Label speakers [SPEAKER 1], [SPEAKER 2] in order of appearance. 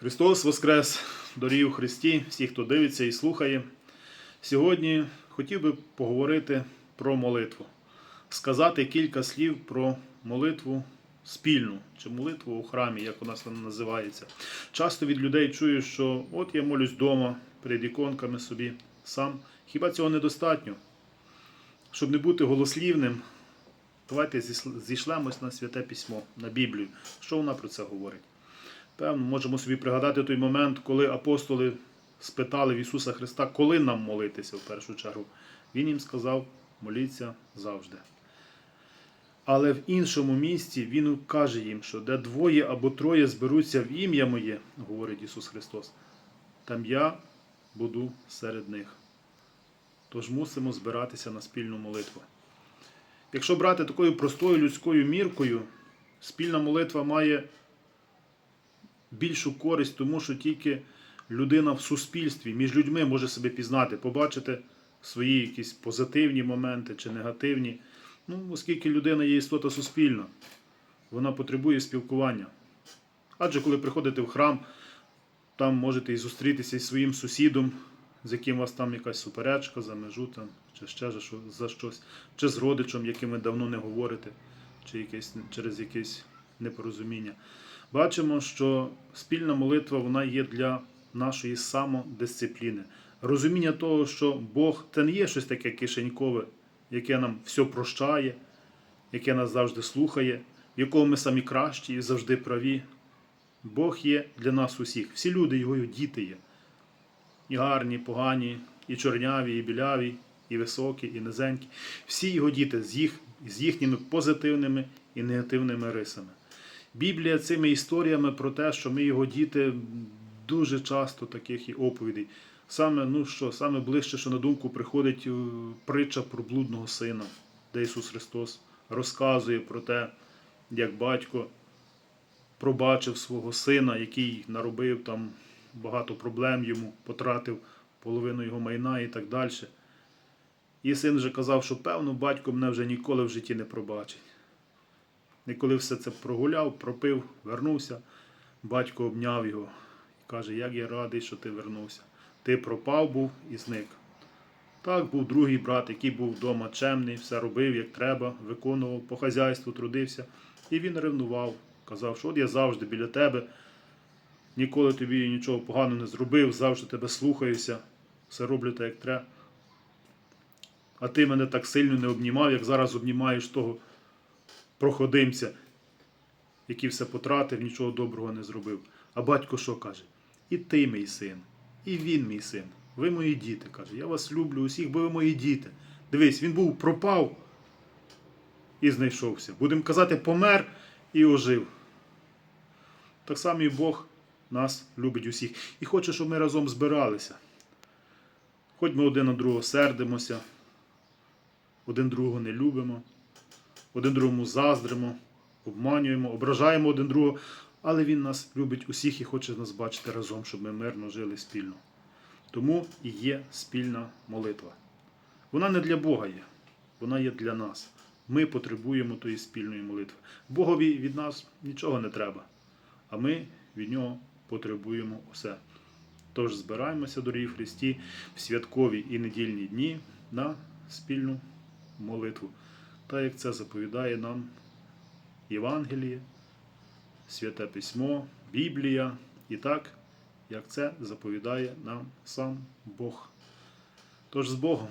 [SPEAKER 1] Христос Воскрес, дорогі у Христі, всі, хто дивиться і слухає. Сьогодні хотів би поговорити про молитву, сказати кілька слів про молитву спільну чи молитву у храмі, як у нас вона називається. Часто від людей чую, що от я молюсь вдома, перед іконками собі сам. Хіба цього недостатньо? Щоб не бути голослівним, давайте зійшлемось на святе письмо, на Біблію. Що вона про це говорить? Певно, можемо собі пригадати той момент, коли апостоли спитали в Ісуса Христа, коли нам молитися в першу чергу. Він їм сказав: моліться завжди. Але в іншому місці Він каже їм, що де двоє або троє зберуться в ім'я моє, говорить Ісус Христос, там я буду серед них. Тож мусимо збиратися на спільну молитву. Якщо брати такою простою людською міркою, спільна молитва має більшу користь, тому що тільки людина в суспільстві між людьми може себе пізнати, побачити свої якісь позитивні моменти чи негативні. Ну, оскільки людина є істота суспільна, вона потребує спілкування. Адже коли приходите в храм, там можете і зустрітися із своїм сусідом, з яким у вас там якась суперечка за межу, там, чи ще за, що- за щось, чи з родичем, яким ви давно не говорите, чи якесь, через якесь непорозуміння. Бачимо, що спільна молитва вона є для нашої самодисципліни. Розуміння того, що Бог це не є щось таке кишенькове, яке нам все прощає, яке нас завжди слухає, в якому ми самі кращі і завжди праві. Бог є для нас усіх. Всі люди його діти є. І гарні, і погані, і чорняві, і біляві, і високі, і низенькі. Всі його діти з, їх, з їхніми позитивними і негативними рисами. Біблія цими історіями про те, що ми його діти дуже часто таких і оповідей. Саме, ну що, саме ближче, що на думку приходить е, притча про блудного сина, де Ісус Христос розказує про те, як батько пробачив свого сина, який наробив там багато проблем йому, потратив половину його майна і так далі. І син вже казав, що певно, батько мене вже ніколи в житті не пробачить. І коли все це прогуляв, пропив, вернувся, батько обняв його і каже, як я радий, що ти вернувся. Ти пропав був і зник. Так був другий брат, який був вдома чемний, все робив, як треба, виконував, по хазяйству трудився. І він ревнував, казав, що от я завжди біля тебе, ніколи тобі нічого поганого не зробив, завжди тебе слухаюся, все роблю так, як треба. А ти мене так сильно не обнімав, як зараз обнімаєш того проходимця, який все потратив, нічого доброго не зробив. А батько що каже? І ти мій син, і він мій син. Ви мої діти, каже. Я вас люблю усіх, бо ви мої діти. Дивись, він був пропав і знайшовся. Будемо казати, помер і ожив. Так само і Бог нас любить усіх. І хоче, щоб ми разом збиралися. Хоч ми один на другого сердимося, один другого не любимо, один другому заздримо, обманюємо, ображаємо один другого, але Він нас любить усіх і хоче нас бачити разом, щоб ми мирно жили спільно. Тому і є спільна молитва. Вона не для Бога є, вона є для нас. Ми потребуємо тої спільної молитви. Богові від нас нічого не треба, а ми від нього потребуємо усе. Тож збираємося, дорогі Христі, в святкові і недільні дні на спільну молитву. Так як це заповідає нам Євангеліє, Святе Письмо, Біблія і так, як це заповідає нам сам Бог. Тож з Богом.